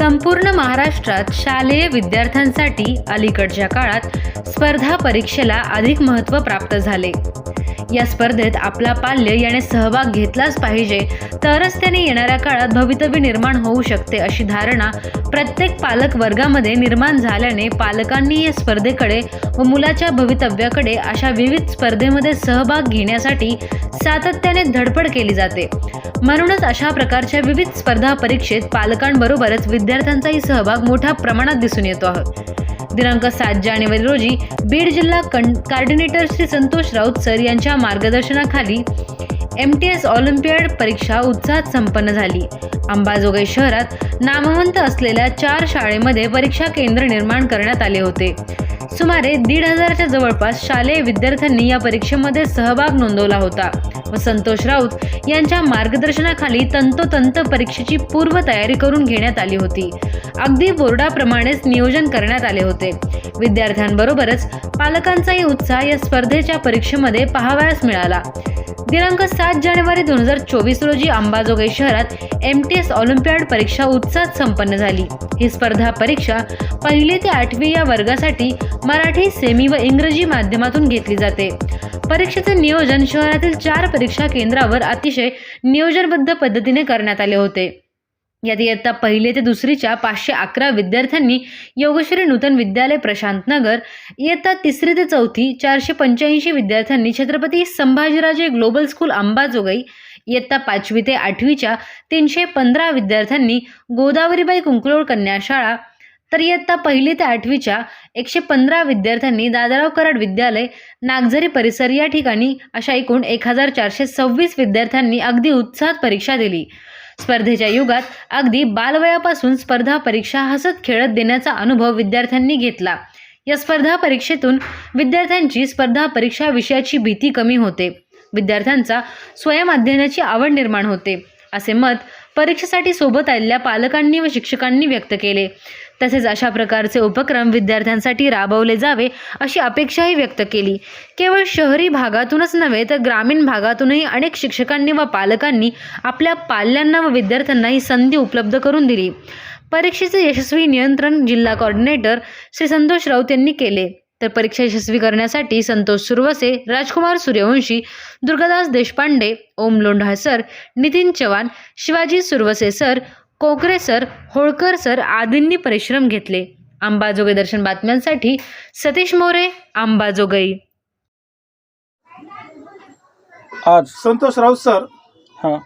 संपूर्ण महाराष्ट्रात शालेय विद्यार्थ्यांसाठी अलीकडच्या काळात स्पर्धा परीक्षेला अधिक महत्त्व प्राप्त झाले. या स्पर्धेत आपला पाल्य याने सहभाग घेतलाच पाहिजे. तरच त्याने येणाऱ्या काळात भवितव्य निर्माण होऊ शकते अशी धारणा प्रत्येक पालक वर्गामध्ये निर्माण झाल्याने पालकांनी या स्पर्धेकडे व मुलाच्या भवितव्याकडे अशा विविध स्पर्धेमध्ये सहभाग घेण्यासाठी सातत्याने धडपड केली जाते. म्हणूनच अशा प्रकारच्या विविध स्पर्धा परीक्षेत पालकांबरोबरच विद्यार्थ्यांचाही सहभाग मोठ्या प्रमाणात दिसून येतो आहे. दिनांक सात जानेवारी रोजी बीड जिल्हा कं कार्डिनेटर श्री संतोष राऊत सर यांच्या मार्गदर्शनाखाली एम टी एस ऑलिम्पियाड परीक्षा उत्साहात संपन्न झाली. अंबाजोगाई शहरात नामवंत असलेल्या चार शाळेमध्ये परीक्षा केंद्र निर्माण करण्यात आले होते. सुमारे दीड हजारच्या जवळपास शालेय विद्यार्थ्यांनी या परीक्षेमध्ये सहभाग नोंदवला होता. व संतोष राऊत यांच्या मार्गदर्शनाखाली तंतोतंत परीक्षेची पूर्वतयारी करून घेण्यात आली होती. अगदी बोर्डाप्रमाणेच नियोजन करण्यात आले होते. विद्यार्थ्यांबरोबरच पालकांचाही उत्साह या स्पर्धेच्या परीक्षेमध्ये पाहावयास मिळाला. दिनांक सात जानेवारी दोन हजार चोवीस रोजी अंबाजोगाई शहरात एम टी एस ऑलिम्पियाड परीक्षा उत्साहात संपन्न झाली. ही स्पर्धा परीक्षा पहिली ते आठवी या वर्गासाठी मराठी सेमी व इंग्रजी माध्यमातून घेतली जाते. परीक्षेचे नियोजन शहरातील चार परीक्षा केंद्रावर अतिशय नियोजनबद्ध पद्धतीने करण्यात आले होते. यात इयत्ता पहिले ते दुसरीच्या पाचशे अकरा विद्यार्थ्यांनी योगश्री नूतन विद्यालय प्रशांत नगर इयत्ता तिसरी ते चौथी चारशे पंच्याऐंशी विद्यार्थ्यांनी छत्रपती संभाजीराजे ग्लोबल स्कूल अंबाजोगाई इयत्ता पाचवी ते आठवीच्या तीनशे पंधरा विद्यार्थ्यांनी गोदावरीबाई कुंकलोळ कन्या शाळा तर इयत्ता पहिली ते आठवीच्या एकशे पंधरा विद्यार्थ्यांनी दादाराव कराड विद्यालय नागझरी परिसर या ठिकाणी अशा एकूण एक हजार चारशे सव्वीस विद्यार्थ्यांनी अगदी उत्साहात परीक्षा दिली. स्पर्धेच्या युगात अगदी बालवयापासून स्पर्धा परीक्षा हसत खेळत देण्याचा अनुभव विद्यार्थ्यांनी घेतला. या स्पर्धा परीक्षेतून विद्यार्थ्यांची स्पर्धा परीक्षा विषयाची भीती कमी होते. विद्यार्थ्यांचा स्वयं अध्ययनाची आवड निर्माण होते. असे मत परीक्षेसाठी सोबत आलेल्या पालकांनी व शिक्षकांनी व्यक्त केले. तसेच अशा प्रकारचे उपक्रम विद्यार्थ्यांसाठी राबवले जावे अशी अपेक्षाही व्यक्त केली. केवळ शहरी भागातूनच नव्हे तर ग्रामीण भागातूनही अनेक शिक्षकांनी व पालकांनी आपल्या पाल्यांना व विद्यार्थ्यांना ही संधी उपलब्ध करून दिली. परीक्षेचे यशस्वी नियंत्रण जिल्हा कोऑर्डिनेटर श्री संतोष राऊत यांनी केले. तर परीक्षा यशस्वी करण्यासाठी Santosh Suravase Rajkumar Suryavanshi Durgadas Deshpande Om Londha sir Nitin Chavan Shivaji Suravase sir Kokare sir Holkar sir आदींनी परिश्रम घेतले. अंबाजोगाई दर्शन बातम्यांसाठी सतीश मोरे अंबाजोगाई. आज संतोष राऊत सर हां.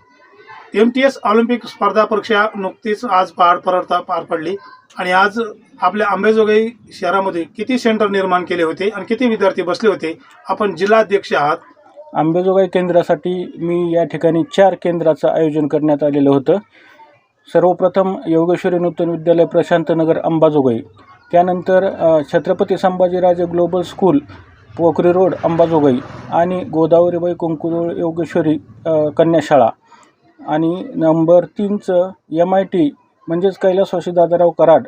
एम टी एस ऑलिम्पिक स्पर्धा परीक्षा नुकतीच आज पार पडता पार पडली. आणि आज आपल्या अंबेजोगाई शहरामध्ये किती सेंटर निर्माण केले होते आणि किती विद्यार्थी बसले होते आपण जिल्हाध्यक्ष आहात. आंबेजोगाई केंद्रासाठी मी या ठिकाणी चार केंद्राचं आयोजन करण्यात आलेलं होतं. सर्वप्रथम योगेश्वरी नूतन विद्यालय प्रशांतनगर अंबाजोगाई. त्यानंतर Chhatrapati Sambhajiraje global school Pokhari road Ambajogai. आणि गोदावरीबाई कुंकुळ योगेश्वरी कन्याशाळा. आणि नंबर तीनचं एम आय टी म्हणजेच कैलासवासी दादाराव कराड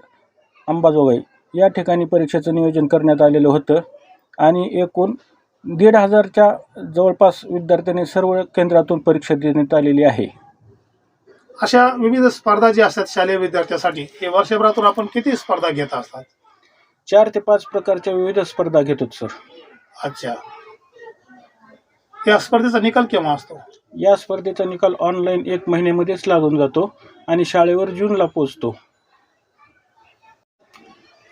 अंबाजोगाई. या ठिकाणी परीक्षेचं नियोजन करण्यात आलेलं होतं. आणि एकूण दीड हजारच्या जवळपास विद्यार्थ्यांनी सर्व केंद्रातून परीक्षा देण्यात आलेली आहे. अशा विविध स्पर्धा ज्या असतात शालेय विद्यार्थ्यांसाठी हे वर्षभरातून आपण किती स्पर्धा घेत असतात? चार ते पाच प्रकारच्या विविध स्पर्धा घेतो सर. अच्छा. या स्पर्धेचा निकाल केव्हा असतो? या स्पर्धेचा निकाल ऑनलाईन एक महिन्यामध्येच लागून जातो आणि शाळेवर जूनला पोचतो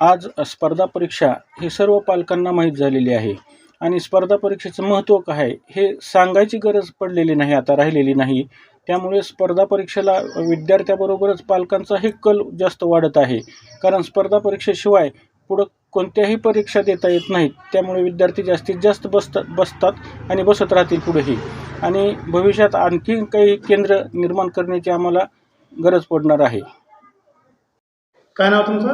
आज स्पर्धा परीक्षा ही सर्व पालकांना माहीत झालेली आहे आणि स्पर्धा परीक्षेचं महत्त्व काय आहे हे सांगायची गरज पडलेली नाही आता राहिलेली नाही. त्यामुळे स्पर्धा परीक्षेला विद्यार्थ्याबरोबरच पालकांचाही कल जास्त वाढत आहे. कारण स्पर्धा परीक्षेशिवाय पुढं कोणत्याही परीक्षा देता येत नाहीत. त्यामुळे विद्यार्थी जास्तीत जास्त बसतात बसतात आणि बसत राहतील पुढेही. आणि भविष्यात आणखी काही केंद्र निर्माण करण्याची आम्हाला गरज पडणार आहे. काय नाव तुमचं?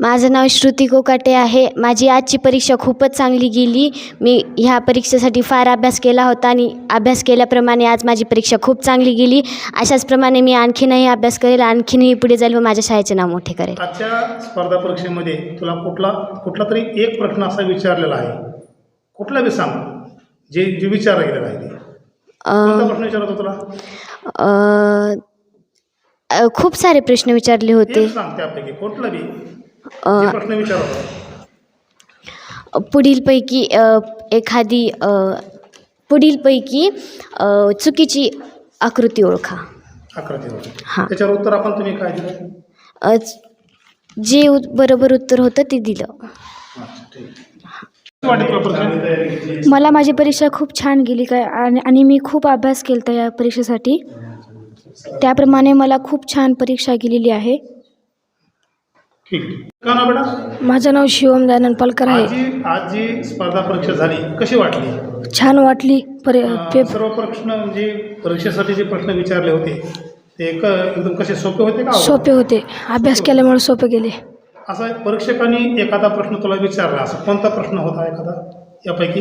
माझं नाव श्रुती कोकाटे आहे. माझी आजची परीक्षा खूपच चांगली गेली. मी ह्या परीक्षेसाठी फार अभ्यास केला होता आणि अभ्यास केल्याप्रमाणे आज माझी परीक्षा खूप चांगली गेली. अशाच प्रमाणे मी आणखीनही अभ्यास करेल आणखीनही पुढे जाईल व माझ्या शाळेचे नाव मोठे करेल. आजच्या स्पर्धा परीक्षेमध्ये तुला कुठला कुठला तरी एक प्रश्न असा विचारलेला आहे. कुठला बी सांग जे जे विचारला गेलेला आहे ते कोणता अ, प्रश्न विचारत होता तुला? अ, अ, खूप सारे प्रश्न विचारले होते. एक सांग त्यापैकी कुठला बी? अ, जे प्रश्न विचारला पुढीलपैकी अ, एखादी अ, पुढीलपैकी अ, चुकीची आकृती ओळखा. हां. त्याच्यावर उत्तर आपण तुम्ही काय दिलं? अ, जे उत- बरोबर उत्तर होतं ते दिलं. अच्छा, ठीक. वाटते तुला परीक्षा? मला माझी परीक्षा खूप छान गेली काय आणि आणि मी खूप अभ्यास केला होता या परीक्षेसाठी. त्याप्रमाणे मला खूप छान परीक्षा गेलेली आहे. ठीक. का ना बेटा? माझं नाव शिवम दयानंद पालकर आज आहे. जी आज जी स्पर्धा परीक्षा झाली. कशी वाटली? छान वाटली. परी अं, पे सर्व प्रश्न म्हणजे परीक्षेसाठी जे प्रश्न विचारले होते ते एक एकदम कसे सोपे होते का अवघड? सोपे होते. अभ्यास केल्यामुळे सोपे गेले. असा परीक्षकांनी एखादा प्रश्न तुला विचारला असा कोणता प्रश्न होता एखादा? यापैकी?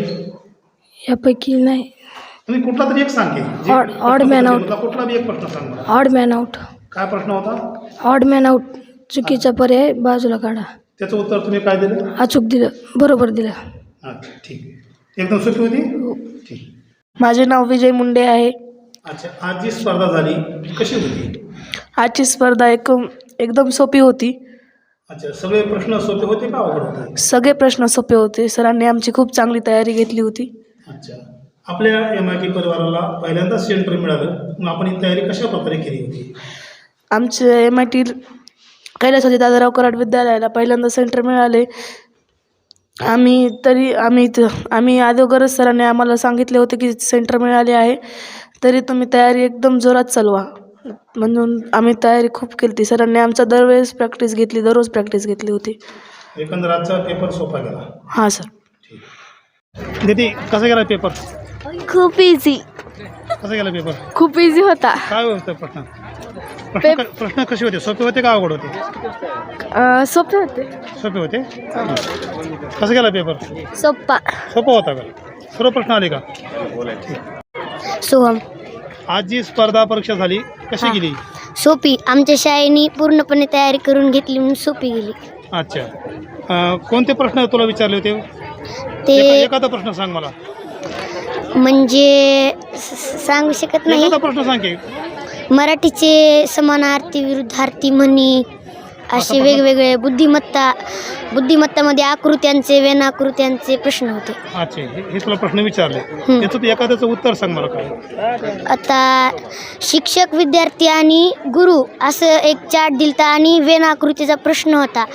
यापैकी नाही. तुम्ही कुठला तरी एक सांग की. जे प्रश्न परीक्षेत out. होता, कुठला बी एक प्रश्न सांग मला. ऑड मॅन आउट काय प्रश्न होता? ऑड मॅन आउट चुकीचा पर्याय बाजूला काढा. त्याचं उत्तर तुम्ही काय दिलं? अचूक दिलं. बरोबर दिलं. अच्छा ठीक आहे. एकदम सोपी होती? ठीक. माझे नाव विजय मुंडे आहे. अच्छा आज जी स्पर्धा झाली. ती कशी होती? आजची स्पर्धा एक एकदम सोपी होती. अच्छा सगळे प्रश्न सोपे होते का अवघड होते? सगळे प्रश्न सोपे होते. सरांनी आमची खूप चांगली तयारी घेतली होती. अच्छा. आपल्या एम आय टी परिवाराला पहिल्यांदाच सेंटर मिळालं. मग आपण ही तयारी कशा प्रकारे केली होती? आमचे एम आय टी कैलासवादी दादाराव कराड विद्यालयाला पहिल्यांदा सेंटर मिळाले. आम्ही तरी आम्ही इथं आम्ही अगोदरच सरांनी आम्हाला सांगितले होते की सेंटर मिळाले आहे. तरी तुम्ही तयारी एकदम जोरात चालवा. म्हणून आम्ही तयारी खूप केली होती. सरांनी आमचा दरवेळेस प्रॅक्टिस घेतली दररोज प्रॅक्टिस घेतली होती. एकंदर आजचा पेपर सोपा गेला. हां सर दीदी कसा गेला पेपर खूप इझी कसा गेला पेपर खूप इझी होता. काय होतं प्रश्न? प्रश्न क- प्रश्न कसे होते? सोपे होते का अवघड होते? सोपे होते. सोपे होते? कसा गेला पेपर सोप्पा. सोपा होता का? सर्व प्रश्न आले का? सोहम. आज जी स्पर्धा परीक्षा झाली. कशी गेली? सोपी. आमच्या शाळेने पूर्णपणे तयारी करून घेतली म्हणून सोपी गेली. अच्छा. अं, कोणते प्रश्न तुला विचारले होते? ते एखादा प्रश्न सांग मला. म्हणजे स- सांगू शकत नाही. एखादा प्रश्न सांग की. मराठीचे समानार्थी विरुद्धार्थी म्हणी असे वेगवेगळे बुद्धिमत्ता बुद्धिमत्तामध्ये आकृत्यांचे वेनाकृत्यांचे प्रश्न होते. अच्छा हे हे तुला प्रश्न विचारले. त्याचं तू एखाद्याचं उत्तर सांग मला काय. आता शिक्षक विद्यार्थी आणि गुरु असं एक चार्ट दिलता आणि वेनाकृतीचा प्रश्न होता.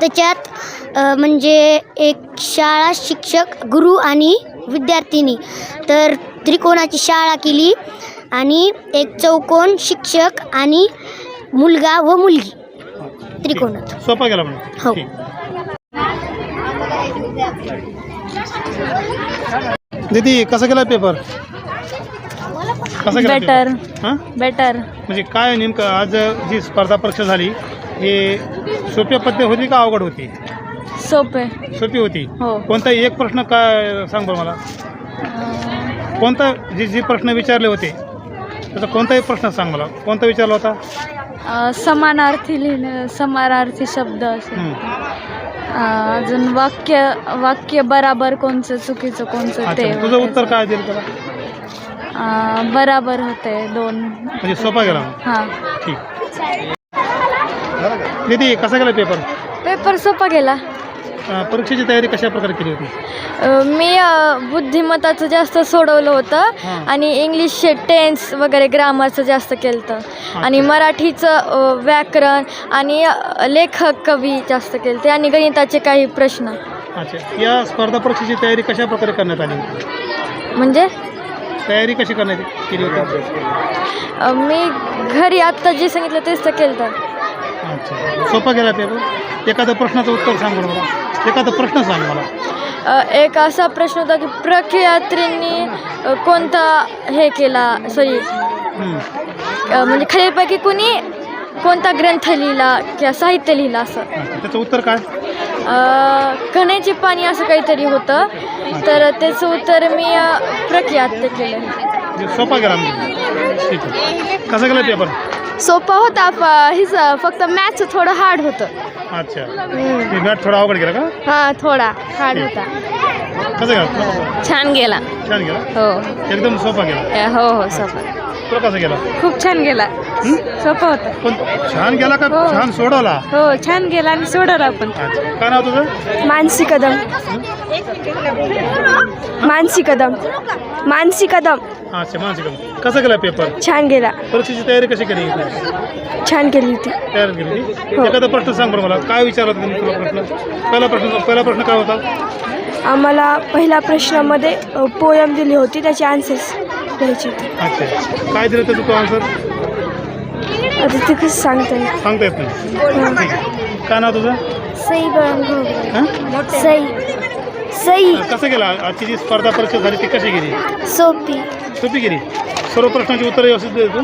त्याच्यात अ, म्हणजे एक शाळा शिक्षक गुरु आणि विद्यार्थिनी. तर त्रिकोणाची शाळा केली आणि एक चौकोन शिक्षक आणि मुलगा व मुलगी त्रिकोणात. सोपा गेला म्हणजे हो. ठीक. दीदी कसा गेला पेपर? कसा गेला Better. पेपर? हां? बेटर म्हणजे काय नेमकं आज जी स्पर्धा परीक्षा झाली हे सोप्या पद्धत होती का अवघड होती? सोपे सोपी होती. हो. कोणता एक प्रश्न काय सांग बरं मला. कोणता जे जे प्रश्न विचारले होते त्याचा कोणताही प्रश्न सांग मला. कोणता विचारला होता? समानार्थी लिहिणं समानार्थी शब्द असे. अजून वाक्य वाक्य बराबर कोणचं चुकीचं कोणचं ते अच्छा तुझं उत्तर काय दिलं त्याला? अं, बराबर होते दोन. म्हणजे सोपा गेला. हां. ठीक. दीदी कसा गेला पेपर? पेपर सोपा गेला. अं, परीक्षेची तयारी कशा प्रकारे केली होती? मी अ, बुद्धिमत्ताचं जास्त सोडवलं होतं. आणि इंग्लिशचे टेन्स वगैरे ग्रामरचं जास्त केलं होतं आणि मराठीचं अ, व्याकरण आणि अ, लेखक कवी जास्त केलं ते आणि गणिताचे काही प्रश्न. अच्छा. या स्पर्धा परीक्षेची तयारी कशा प्रकारे करण्यात आली? होती म्हणजे? तयारी कशी करण्यात केली होती? अ, मी घरी आत्ता जे सांगितलं तेच तर केलं तर अच्छा. सोपा गेला पेपर एखादा प्रश्नाचं उत्तर सांग मला एखादा प्रश्न सांग मला. अ, एक असा प्रश्न होता की प्रख्यात्रींनी अ, कोणता हे केला सॉरी हं. म्हणजे खालीलपैकी कुणी कोणता ग्रंथ लिहिला किंवा साहित्य लिहिलं असं? अच्छा, त्याचं उत्तर काय? कण्याचे पाणी असं काहीतरी होतं. तर त्याचं उत्तर मी अ, प्रख्यात केलं. म्हणजे सोपा गेला म्हणजे. ठीक आहे. कसा गेला पेपर सोपं होता हिच फक्त मॅथचं थोडं हार्ड होतं. अच्छा. ते थोडा अवघड गेला का? हां थोडा हार्ड होता. कसं गेला छान गेला. छान गेला? हो. एकदम सोपा गेला हो हो सोपं. तुला कसा गेला? खूप छान गेला. सोपं होतं. पण छान गेला का? छान सोडवला? हो छान गेला आणि सोडवला पण अच्छा. काय नाव तुझं? मानसी कदम. मानसी कदम. मानसी कदम. अच्छा मानसिक कसा गेला पेपर छान गेला. परीक्षेची तयारी कशी केली छान केली होती. तयार केली ती? एखादा प्रश्न सांग बरं मला. काय विचारला होता त्यांनी तुला प्रश्न? पहिला प्रश्न पहिला प्रश्न काय होता? आम्हाला पहिल्या प्रश्नामध्ये पोयम दिली होती. त्याची आन्सर्स द्यायची. होती अच्छा. काय दिलं त्याचं तू आन्सर आता ते कसं सांगता येईल? सांगता येत नाही. ठीक आहे. काय नाव तुझं? सई हां? सई. सई. कसं गेला? आजची जी स्पर्धा परीक्षा झाली ती कशी गेली? सोपी. सोपी गेली. सर्व प्रश्नांची उत्तरं व्यवस्थित दिली तू.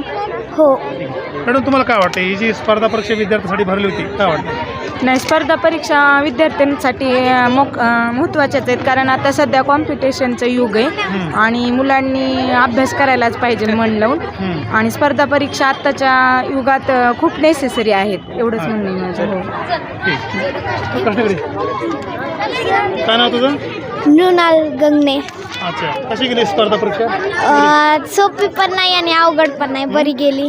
हो. मॅडम तुम्हाला काय वाटतं? ही जी स्पर्धा परीक्षा विद्यार्थ्यांसाठी भरली होती काय वाटतं? नाही स्पर्धा परीक्षा विद्यार्थ्यांसाठी मोक महत्त्वाच्याच आहेत. कारण आता सध्या कॉम्पिटिशनचं युग आहे आणि मुलांनी अभ्यास करायलाच पाहिजे मन लावून. आणि स्पर्धा परीक्षा आत्ताच्या युगात खूप नेसेसरी आहेत एवढंच म्हणणं आहे माझं. हो. ठीक. प्रश्न काय नाव तुझं? मृणाल गंगणे अच्छा. कशी गेली स्पर्धा परीक्षा? सोपी पण नाही आणि अवघड पण नाही. बरी गेली.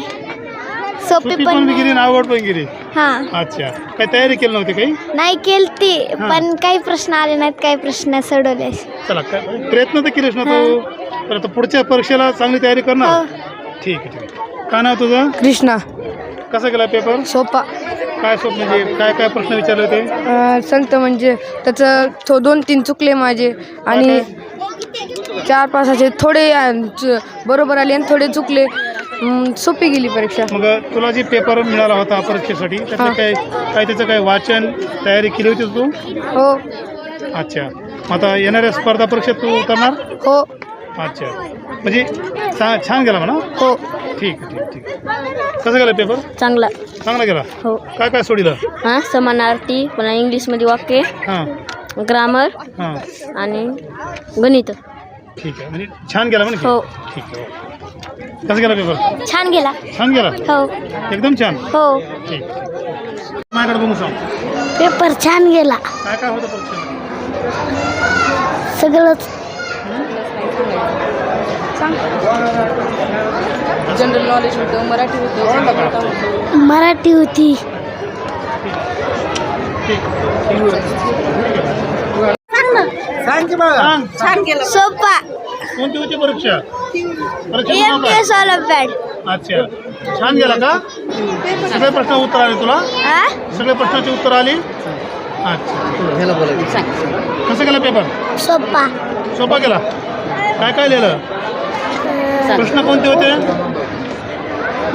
सोपी पण पण गेली आणि आवड पण गेली. हां. अच्छा. काय तयारी केली नव्हती काही? नाही केलती पण काही प्रश्न आले नाहीत काही प्रश्न सोडवले. चला काय प्रयत्न तर केलेस ना तू? तर आता पुढच्या परीक्षेला चांगली तयारी करणार? ठीक आहे ठीक आहे. काय नाव तुझं? कृष्णा. कसा गेला पेपर सोपा. काय सोप म्हणजे काय काय प्रश्न विचारले होते संगत म्हणजे त्याचं थो दोन तीन चुकले माझे आणि चार पाच असे थोडे अ, च- बरोबर आले आणि थोडे चुकले. सोपी गेली परीक्षा. मग तुला जी पेपर मिळाला होता परीक्षेसाठी त्याचं काय काय त्याचं काय वाचन तयारी केली होती तू? हो. अच्छा. मग आता येणाऱ्या स्पर्धा परीक्षेत तू उतरणार? हो. अच्छा. म्हणजे चा छान गेला म्हणा? हो. ठीक आहे ठीक ठीक कसं गेला पेपर चांगला. चांगला गेला? हो. काय काय सोडिलं? हां समानार्थी पुन्हा इंग्लिशमध्ये वाक्य हां. ग्रामर हां. आणि गणित. ठीक आहे. म्हणजे छान गेला म्हणजे हो. ठीक आहे हो. कसं गेला पेपर छान गेला. छान गेला? हो. एकदम छान? हो. ठीक माझ्याकडे बघून सांग. पेपर छान गेला. काय काय होतं परीक्षेमध्ये सगळंच. जनरल नॉलेज होतं मराठी होतं मराठी होती. सांग सोपा. कोणती होती परीक्षा? अच्छा. छान गेला का? सगळे प्रश्न उत्तर आले तुला? सगळे प्रश्नाची उत्तर आली? अच्छा. कसं गेला पेपर सोपा. सोपा गेला काय काय लिहिलं? प्रश्न कोणते होते?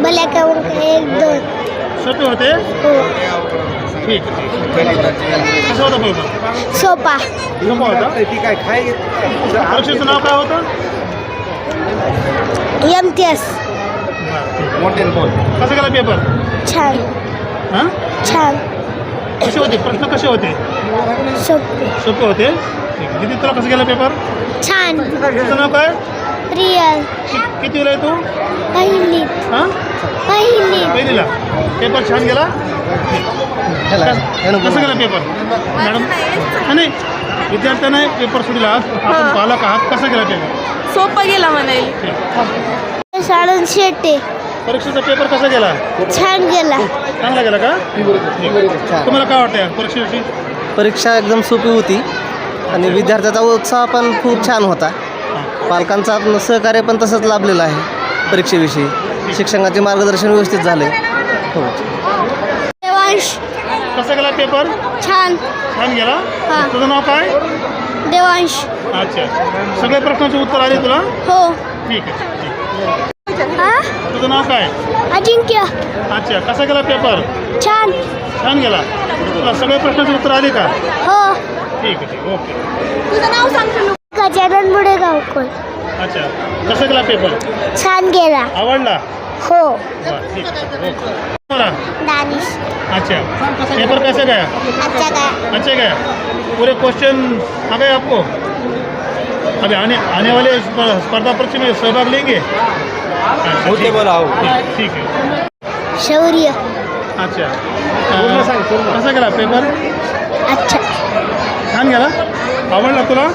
भल्या क्रमांक एक दोन. सोपे होते? हो. ठीक. कसं होतं पेपर सोपा. सोपा होता? परीक्षेचं नाव काय होतं? एम टी एस कसं गेला पेपर छान. हां? छान. कसे होते? प्रश्न कसे होते? सोपे. सोपे होते. किती तुला कसं गेला पेपर छान. तुझं नाव काय? रिअल कि- किती वेळ आहे तू? पहिली. हां? पहिली. पहिलीला. पेपर छान गेला? कसं गेला पेपर मॅडम? नाही, नाही. विद्यार्थ्याने पेपर सोडला आपण पालक आहात. कसा गेला पेपर सोपा गेला म्हणायला शाळून शेटे परीक्षेचा पेपर कसा गेला? छान गेला. चांगला गेला का? तुम्हाला काय वाटतं परीक्षेविषयी? परीक्षा एकदम सोपी होती आणि विद्यार्थ्याचा उत्साह पण खूप छान होता. पालकांचा सहकार्य पण तसंच लाभलेलं आहे परीक्षेविषयी. शिक्षकांचे मार्गदर्शन व्यवस्थित झाले. हो. देवांश. कसा गेला पेपर? छान. छान गेला? हां. तुझं नाव काय? देवांश. अच्छा. सगळ्या प्रश्नाचे उत्तर आले तुला? हो. ठीक आहे. हा तुझं नाव काय? अजिंक्य. अच्छा कसा गेला पेपर? छान. छान गेला? तुला सगळ्या प्रश्नाचे उत्तर आले का? हो. ठीक आहे ठीक ओके. तुझं नाव सांग गजानन गावकोळ अच्छा कसा गेला पेपर? छान गेला. आवडला? हो. बरं ठीक आहे ओके. बोला. दानिश. अच्छा पेपर कैसा गया? अच्छा अच्छा गया. पूरे क्वेश्चन आ गए आपको? अभी आने आने वाले स्प- स्पर्धा परीक्षा में सहभाग लेंगे? अच्छा, ठीक। है। शौर्य। अच्छा। कसा गेला पेपर? अच्छा। छान गेला? आवडला तुला?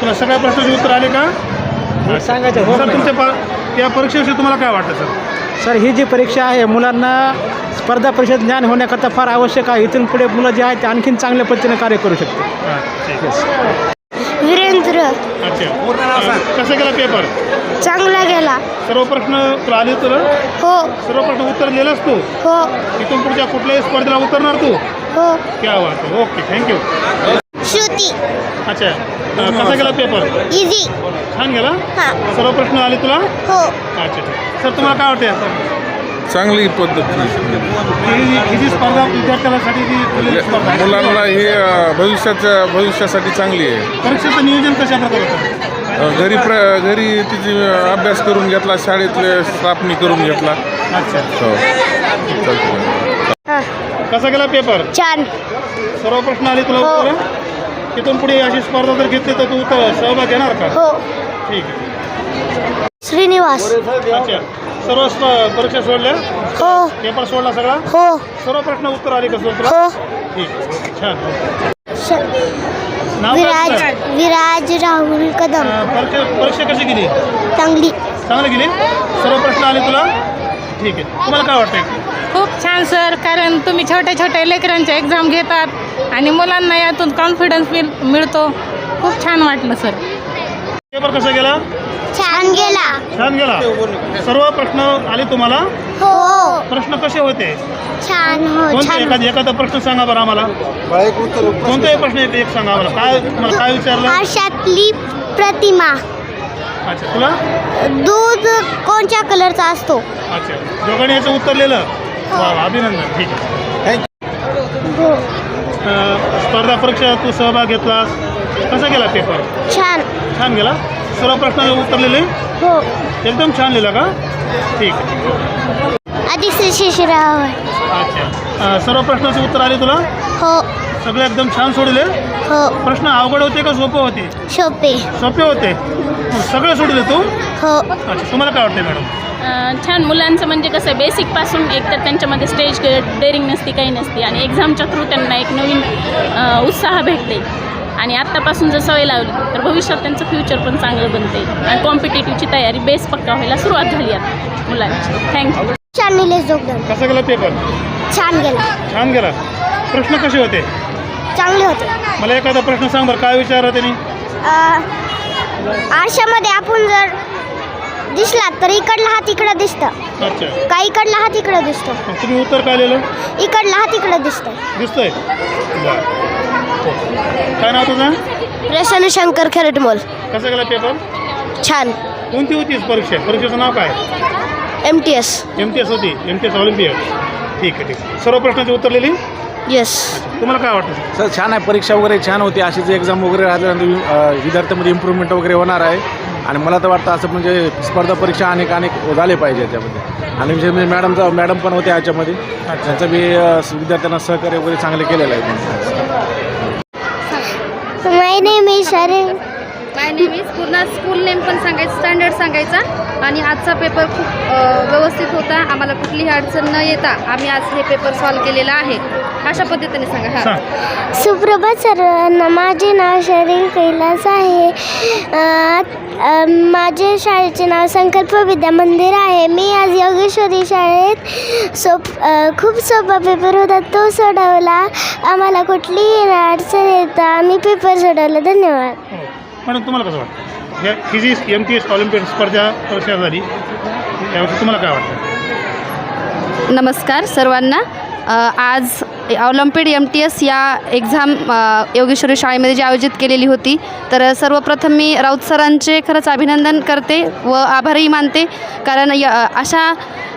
तुला सगळ्या प्रश्नाचे उत्तर आले का? सांगायचं सर तुमच्या पा या परीक्षेविषयी तुम्हाला काय वाटतं सर? सर ही जी परीक्षा आहे मुलांना स्पर्धा परीक्षेत ज्ञान होण्याकरता फार आवश्यक आहे. इथून पुढे मुलं जे आहेत ते आणखीन चांगल्या पद्धतीने कार्य करू शकते हां वीरेंद्र अच्छा. कसं गेला पेपर? चांगला गेला. सर्व प्रश्न तुला आले तर हो. सर्व प्रश्न उत्तर दिलंस तू? हो. इथून पुढच्या कुठल्याही स्पर्धेला उतरणार तू? हो. क्या बात ओके थँक्यू श्रुती. अच्छा. कसा गेला पेपर? इझी छान गेला? हां. सर्व प्रश्न आले तुला? हो. अच्छा. ठीक सर तुम्हाला काय वाटते चांगली पद्धत स्पर्धा विद्यार्थ्यांसाठी मुलांना हे भविष्याच्या भविष्यासाठी चांगली आहे. परीक्षेचं नियोजन कशा प्रकारे घरी प्र घरी तिची अभ्यास करून घेतला शाळेतले स्टाफनी करून घेतला. अच्छा. हो. चालतं कसा गेला पेपर? छान. सर्व प्रश्न आले तुला हो. तिथून पुढे अशी स्पर्धा जर घेतली तर तू उत्तर सहभाग घेणार का? हो. ठीक आहे. श्रीनिवास. अच्छा. सर्व परीक्षा सोडल्या? हो. पेपर सोडला सगळा? हो. सर्व प्रश्न उत्तर आले का सर तुला? हो. ठीक आहे छान. श- नाव काय विराज तुझं? विराज राहुल कदम. अं, परीक्षा परीक्षा कशी गेली? चांगली. चांगली गेली? सर्व प्रश्न आले तुला? ठीक आहे. तुम्हाला काय वाटतंय? खूप छान सर कारण तुम्ही छोट्या छोट्या लेकरांच्या एक्झाम घेतात आणि मुलांना यातून कॉन्फिडन्स मिळ मिळतो. खूप छान वाटलं सर. पेपर कसा गेला? छान गेला. छान गेला. सर्व प्रश्न आले तुम्हाला? हो. प्रश्न कसे होते? छान हो कोणते छान. एखादा एखादा प्रश्न सांगा बरं आम्हाला. कोणताही प्रश्न एक एक सांगा आम्हाला. काय मला काय विचारलं? आरशातली प्रतिमा. अच्छा तुला? दूध कोणत्या कलरचा असतो? अच्छा दोघांनी याचं उत्तर लिहिलं. वा वा, अभिनंदन. ठीक आहे. हो. अं, स्पर्धा परीक्षा तू सहभाग घेतलास. कसा गेला पेपर छान. छान गेला? सर्व प्रश्नाचे उत्तर लिहिले हो. एकदम छान लिहिला का? ठीक. आहे आदिश्री शिशिराव अच्छा. अं, सर्व प्रश्नाचे उत्तर आले तुला? हो. सगळे एकदम छान सोडले? हो. प्रश्न अवघड होते का सोपे होते? शोपे सोपे होते? सगळे सोडले तू? हो. अच्छा तुम्हाला काय वाटते मॅडम? छान मुलांचं म्हणजे कसं बेसिकपासून एक तर त्यांच्यामध्ये स्टेज डेअरिंग नसते काही नसते. आणि एक्झामच्या थ्रू त्यांना एक नवीन अ, उत्साह भेटते आणि आत्तापासून जर सवय लावली तर भविष्यात त्यांचं फ्युचर पण चांगलं बनते आणि कॉम्पिटेटिव्हची तयारी बेस पक्का व्हायला सुरुवात झाली आता मुलांची. थँक्यू छान निलेश जोगदन कसा गेला पेपर छान गेला. छान गेला. प्रश्न कसे होते? चांगले होते. मला एखादा प्रश्न सांग बरं काय विचारला त्यांनी? आरशामध्ये आपण जर दिसला तर इकडला हात इकडं दिसतं. अच्छा. का इकडला हात इकडं दिसतो? मग तुम्ही उत्तर काय लिहिलं? इकडला हात इकडं दिसतं दिसतंय? बरं. हो. काय नाव तुझं? प्रसन्न शंकर खरटमोल. कसा गेला पेपर छान. कोणती होती परीक्षा? परीक्षेचं नाव काय? M T S M T S होती. एम टी एस ऑलिम्पियड ठीक आहे ठीक आहे. सर्व प्रश्नाची उत्तर लिहिली? येस तुम्हाला काय वाटतं? सर छान आहे. परीक्षा वगैरे छान होती. अशीच एक्झाम वगैरे राहिल्यानंतर अ, विद्यार्थ्यांमध्ये इम्प्रूव्हमेंट वगैरे होणार आहे. आणि मला तर वाटतं असं म्हणजे स्पर्धा परीक्षा अनेक अनेक झाले पाहिजे याच्यामध्ये. आणि विशेष म्हणजे मॅडमचा मॅडम पण होते याच्यामध्ये. त्यांचं बी अ, विद्यार्थ्यांना सहकार्य वगैरे चांगलं केलेलं आहे. My name is Sharan my name is पूर्ण स्कूल नेम पण सांगायचं स्टँडर्ड सांगायचा. आणि आजचा पेपर खूप व्यवस्थित होता. आम्हाला कुठलीही अडचण न येता आम्ही आज हे पेपर सॉल्व केलेला आहे. अशा पद्धतीने सांगा हां. सुप्रभात सर्वांना. माझे नाव शरीर कैलास आहे. माझे शाळेचे नाव संकल्प विद्या मंदिर आहे. मी आज योगेश्वरी शाळेत सोप खूप सोपा पेपर होता. तो सोडवला. आम्हाला कुठलीही अडचण येता आम्ही पेपर सोडवला. धन्यवाद. हो. मॅडम तुम्हाला कसं वाटतं? या ही जी एम टी एस ऑलिम्पिक स्पर्धा परीक्षा झाली याविषयी तुम्हाला काय वाटतं? नमस्कार सर्वांना. आज ऑलिम्पिड एम टी एस या एक्झाम योगेश्वरी शाळेमध्ये जी आयोजित केलेली होती तर सर्वप्रथम मी राऊत सरांचे खरंच अभिनंदन करते व आभारही मानते. कारण या अशा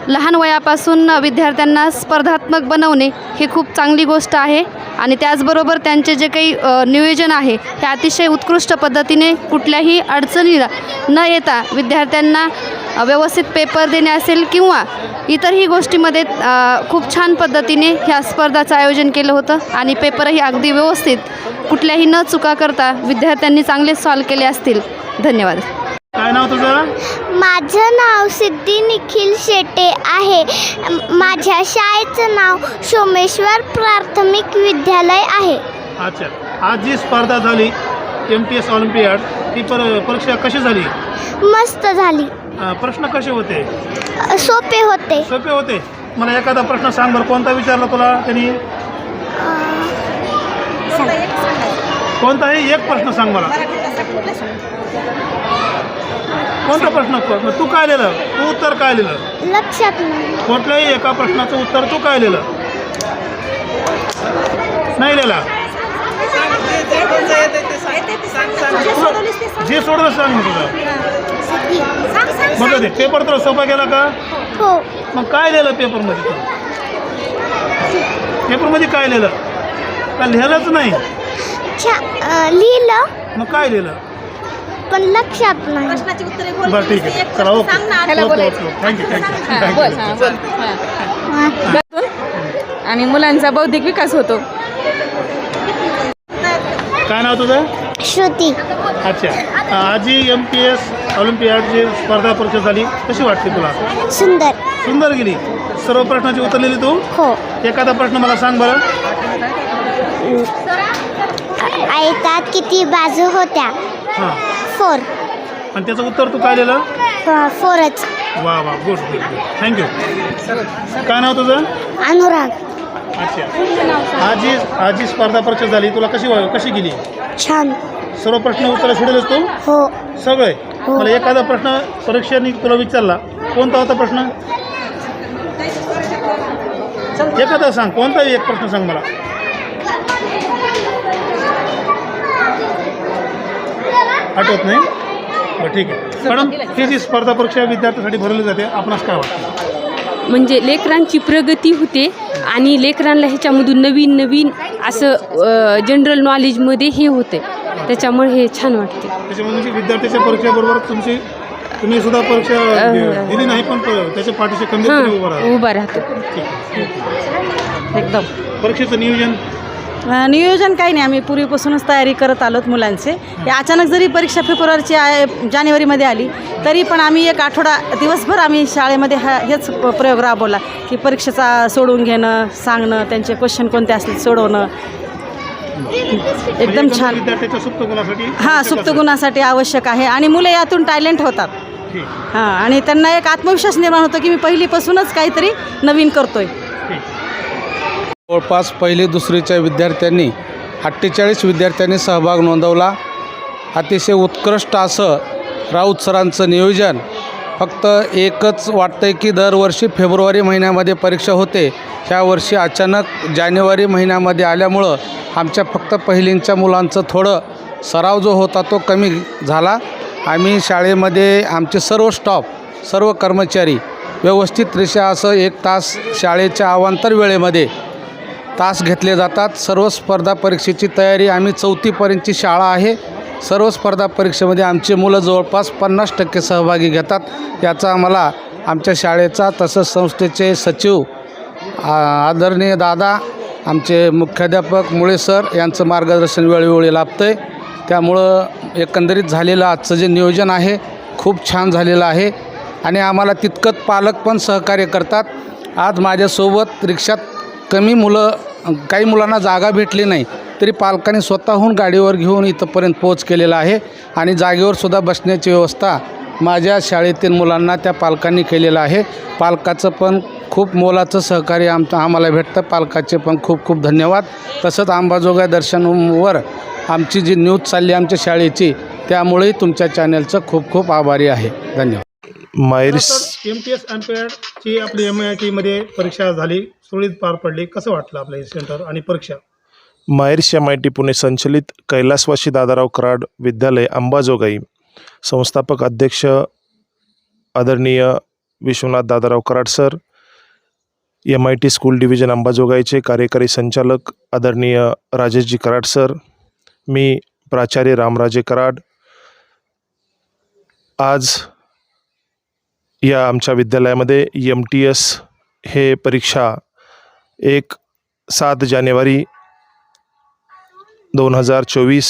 लहान वयापासून विद्यार्थ्यांना स्पर्धात्मक बनवणे ही खूप चांगली गोष्ट आहे आणि त्याचबरोबर त्यांचे जे काही नियोजन आहे हे अतिशय उत्कृष्ट पद्धतीने कुठल्याही अडचणीला न येता विद्यार्थ्यांना व्यवस्थित पेपर देणे असेल किंवा इतरही गोष्टीमध्ये खूप छान पद्धतीने ह्या स्पर्धाचं आयोजन केलं होतं आणि पेपरही अगदी व्यवस्थित कुठल्याही न चुका करता विद्यार्थ्यांनी चांगले सॉल्व केले असतील. धन्यवाद. काय नाव तुझं? माझं नाव सिद्धी निखिल शेटे आहे. माझ्या शाळेचं नाव सोमेश्वर प्राथमिक विद्यालय आहे. अच्छा. आज जी स्पर्धा झाली एम टी एस ऑलिम्पियाड ती पर परीक्षा कशी झाली? मस्त झाली. अ, प्रश्न कसे होते? सोपे होते. सोपे होते. मला एखादा प्रश्न सांग बरं कोणता विचारला तुला त्यांनी? कोणताही एक प्रश्न सांग मला. कोणता प्रश्न क- तू काय लिहिलं? तू उत्तर काय लिहिलं? लक्षात नाही. कुठल्याही एका प्रश्नाचं उत्तर तू काय लिहिलं? नाही लिहिला. जे सोडलं सांग मी तुझं बघा ते पेपर तर सोपा गेला का? हो. मग काय लिहिलं पेपरमध्ये तू? पेपरमध्ये काय लिहिलं? का लिहिलंच नाही? छा लिहिलं. मग काय लिहिलं? पण लक्षात नाही. बरं ठीक आहे. चला okay. Okay okay. Thank you thank you thank you आणि मुलांचा बौद्धिक विकास होतो. काय नाव तुझं? श्रुती. अच्छा. आजी एम पी एस ऑलिम्पियाडची स्पर्धा परीक्षा झाली. कशी वाटते तुला? सुंदर. सुंदर गेली. सर्व प्रश्नाची उत्तर लिहिली तू? हो. एखादा प्रश्न मला सांग बरं. आयतात किती बाजू होत्या? हां. फोर. आणि त्याचं उत्तर तू काय लिहिलं? फोरच. वा वा गुड गुड गुड थँक्यू काय नाव तुझं? अनुराग. अच्छा. आजी आजी स्पर्धा परीक्षा झाली. तुला कशी वा- कशी गेली? छान. सर्व प्रश्न उत्तर सोडेलच तू? हो. सगळे? हो. मला एखादा प्रश्न परीक्षेने तुला विचारला. कोणता होता प्रश्न? एखादा सांग. कोणताही एक प्रश्न सांग मला. आठवत नाही? बरं ठीक आहे. मॅडम ही जी स्पर्धा परीक्षा विद्यार्थ्यांसाठी भरवली जाते आपणास काय वाटतं? म्हणजे लेकरांची प्रगती होते आणि लेकरांना ह्याच्यामधून नवीन नवीन असं जनरल नॉलेजमध्ये हे होते त्याच्यामुळे हे छान वाटते त्याच्यामुळे विद्यार्थ्याच्या परीक्षेबरोबर तुमची तुम्ही सुद्धा परीक्षा अ, दिली नाही पण त्याच्या पाठीशी हां उभं राहा. उभा राहतो. एकदम. परीक्षेचं नियोजन अ, नियोजन काही नाही. आम्ही पूर्वीपासूनच तयारी करत आलोत मुलांचे. हे अचानक जरी परीक्षा फेब्रुवारीची आहे जानेवारीमध्ये आली तरी पण आम्ही एक आठवडा दिवसभर आम्ही शाळेमध्ये हा हेच प- प्रयोग राबवला की परीक्षेचा सोडवून घेणं सांगणं त्यांचे क्वेश्चन कोणते असतील सोडवणं. एकदम म्हणजे छान. विद्यार्थ्याच्या सुप्त गुणासाठी हां सुप्त गुणासाठी आवश्यक आहे. आणि मुलं यातून टॅलेंट होतात. ठीक. हां आणि त्यांना एक आत्मविश्वास निर्माण होतो की मी पहिलीपासूनच काहीतरी नवीन करतोय. जवळपास पहिली दुसरीच्या विद्यार्थ्यांनी अठ्ठेचाळीस विद्यार्थ्यांनी सहभाग नोंदवला. अतिशय उत्कृष्ट असं राऊत सरांचं नियोजन. फक्त एकच वाटतं आहे की दरवर्षी फेब्रुवारी महिन्यामध्ये परीक्षा होते. ह्या वर्षी अचानक जानेवारी महिन्यामध्ये आल्यामुळं आमच्या फक्त पहिलींच्या मुलांचं थोडं सराव जो होता तो कमी झाला. आम्ही शाळेमध्ये आमचे सर्व स्टॉप सर्व कर्मचारी व्यवस्थितरित्या असं एक तास शाळेच्या अवांतर वेळेमध्ये तास घेतले जातात. सर्व स्पर्धा परीक्षेची तयारी आम्ही चौथीपर्यंतची शाळा आहे. सर्व स्पर्धा परीक्षेमध्ये आमची मुलं जवळपास पन्नास टक्के सहभागी घेतात. याचा आम्हाला आमच्या शाळेचा तसंच संस्थेचे सचिव आदरणीय दादा आमचे मुख्याध्यापक मुळे सर यांचं मार्गदर्शन वेळोवेळी लाभतं आहे त्यामुळं एकंदरीत झालेलं आजचं जे नियोजन आहे खूप छान झालेलं आहे. आणि आम्हाला तितकंच पालक पण सहकार्य करतात. आज माझ्यासोबत रिक्षात कमी मुलं काही मुलांना जागा भेटली नाही तरी पालकांनी स्वतःहून गाडीवर घेऊन इथंपर्यंत पोच केलेला आहे आणि जागेवर सुद्धा बसण्याची व्यवस्था माझ्या शाळेतील मुलांना त्या पालकांनी केलेलं आहे. पालकाचं पण खूप मोलाचं सहकार्य आमचं आम्हाला भेटतं. पालकाचे पण खूप खूप धन्यवाद. तसंच अंबाजोगाई दर्शनवर आमची जी न्यूज चालली आमच्या शाळेची त्यामुळेही तुमच्या चॅनलचं खूप खूप आभारी आहे. धन्यवाद. मायरिस एम टी एस ची आपली एम आय टीमध्ये परीक्षा झाली. सुरळीत पार पडली. कसं वाटलं आपलं हे सेंटर आणि परीक्षा? मायरिस एम आय टी पुणे संचलित कैलासवासी दादाराव कराड विद्यालय अंबाजोगाई. संस्थापक अध्यक्ष आदरणीय Vishwanath Dadarao Karad sir M I T school division अंबाजोगाईचे कार्यकारी संचालक आदरणीय राजेशजी कराड सर मी प्राचार्य रामराजे कराड. आज या आमच्या विद्यालयामध्ये एम टी एस हे परीक्षा एक सात जानेवारी दोन हजार चोवीस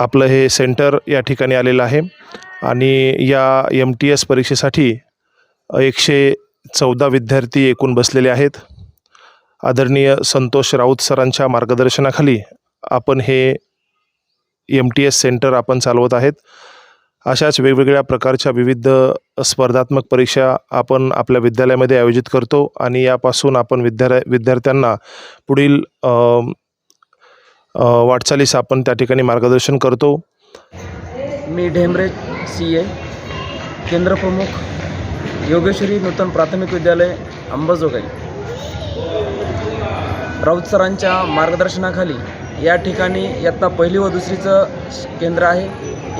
आपलं हे सेंटर या ठिकाणी आलेलं आहे. आणि या एम टी एस परीक्षेसाठी एकशे चौदा विद्यार्थी एकूण बसलेले आहेत. आदरणीय संतोष राऊत सरांच्या मार्गदर्शनाखाली आपण हे एम टी एस सेंटर आपण चालवत आहेत. अशाच वेगवेगळ्या प्रकारच्या विविध स्पर्धात्मक परीक्षा आपण आपल्या विद्यालयामध्ये आयोजित करतो आणि यापासून आपण विद्यालय विद्यार्थ्यांना पुढील वाटचालीस आपण त्या ठिकाणी मार्गदर्शन करतो. मी ढेमरे सी ए केंद्रप्रमुख योगेश्वरी नूतन प्राथमिक विद्यालय अंबाजोगाई. राऊत सरांच्या मार्गदर्शनाखाली या ठिकाणी इयत्ता पहिली व दुसरीचं केंद्र आहे.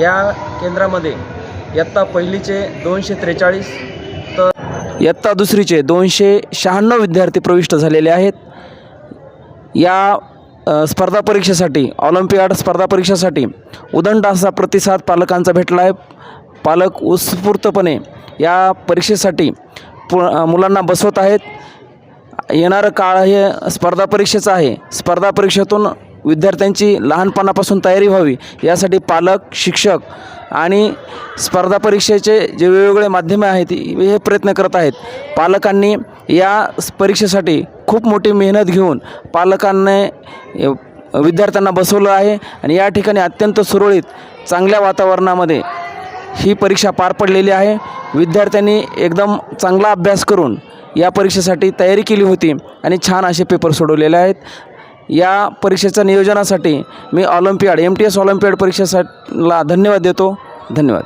या केंद्रामध्ये इयत्ता पहिलीचे दोनशे त्रेचाळीस तर इयत्ता दुसरीचे दोनशे शहाण्णव विद्यार्थी प्रविष्ट झालेले आहेत. या स्पर्धा परीक्षेसाठी ऑलिम्पियाड स्पर्धा परीक्षेसाठी उदंड असा प्रतिसाद पालकांचा भेटला आहे. पालक उत्स्फूर्तपणे या परीक्षेसाठी पु मुलांना बसवत आहेत. येणारं काळ हे स्पर्धा परीक्षेचं आहे. स्पर्धा परीक्षेतून विद्यार्थ्यांची लहानपणापासून तयारी व्हावी यासाठी पालक शिक्षक आणि स्पर्धा परीक्षेचे जे वेगवेगळे माध्यमे आहेत हे प्रयत्न करत आहेत. पालकांनी या परीक्षेसाठी खूप मोठी मेहनत घेऊन पालकांनी विद्यार्थ्यांना बसवलं आहे आणि या ठिकाणी अत्यंत सुरळीत चांगल्या वातावरणामध्ये ही परीक्षा पार पडलेली आहे. विद्यार्थ्यांनी एकदम चांगला अभ्यास करून या परीक्षेसाठी तयारी केली होती आणि छान असे पेपर सोडवलेले आहेत. या परीक्षेच्या नियोजनासाठी मी olympiad M T S olympiad परीक्षेसाठीला धन्यवाद देतो. धन्यवाद.